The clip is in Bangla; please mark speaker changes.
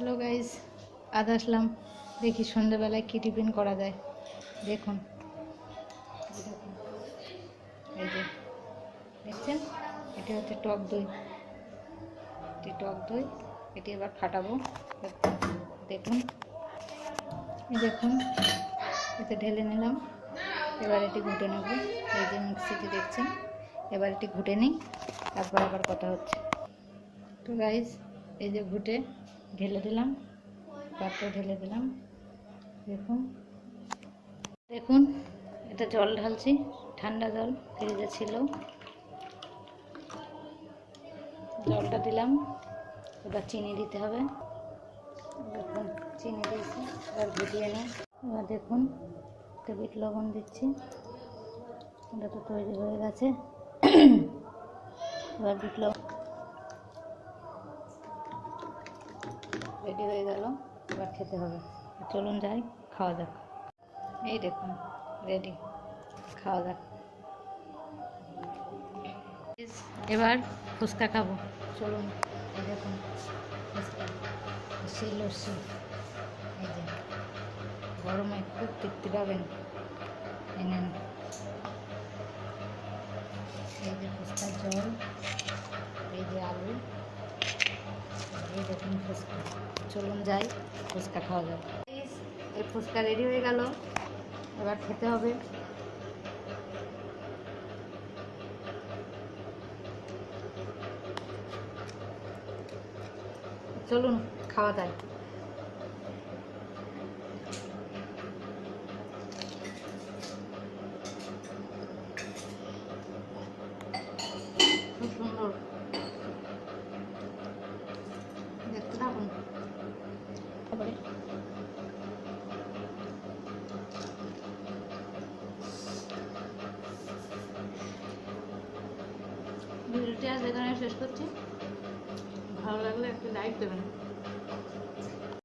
Speaker 1: হ্যালো গাইজ আজ আসলাম। দেখি সন্ধ্যেবেলায় কী টিফিন করা যায়। দেখুন। এই যে, দেখছেন? এটি হচ্ছে টক দই। এটি টক দই। এটি এবার ফাটাবো। দেখুন। এই দেখুন, এতে ঢেলে নিলাম। এবার এটি ঘুটে নেব। এই যে মিক্সিটি দেখছেন? এবার এটি ঘুটে নিই। তারপর আবার কথা হচ্ছে। তো গাইজ এই যে ঘুটে ঢেলে দিলাম পাত্রে ঢেলে দিলাম দেখুন দেখুন, এটা জল ঢালছি, ঠান্ডা জল ফ্রিজে ছিল। জলটা দিলাম, এবার চিনি দিতে হবে। দেখুন, চিনি দিয়েছি, এবার ঘুটিয়ে নিই। এবার দেখুন বিট লবণ দিচ্ছি। এটা তো তৈরি হয়ে গেছে। এবার বিট লবণ রেডি হয়ে গেল, এবার খেতে হবে। চলুন যাই, খাওয়া যাক। এই দেখুন রেডি খাওয়া যাক। এবার ফুচকা খাব। চলুন, এই দেখুন, ফুচকা লস্যি। এই যে, গরমে খুব তৃপ্তি পাবেন। এই নেন। এই যে ফুচকার জল এই যে আলু দেখুন ফুচকা। চলুন যাই, ফুচকা খাওয়া যাবে এই ফুচকা রেডি হয়ে গেল। এবার খেতে হবে। চলুন, খাওয়া যায় খুব সুন্দর দেখতে থাকুন তারপরে ভিডিওটি আজ এখানে শেষ করছি। ভালো লাগলে একটা লাইক দেবেন।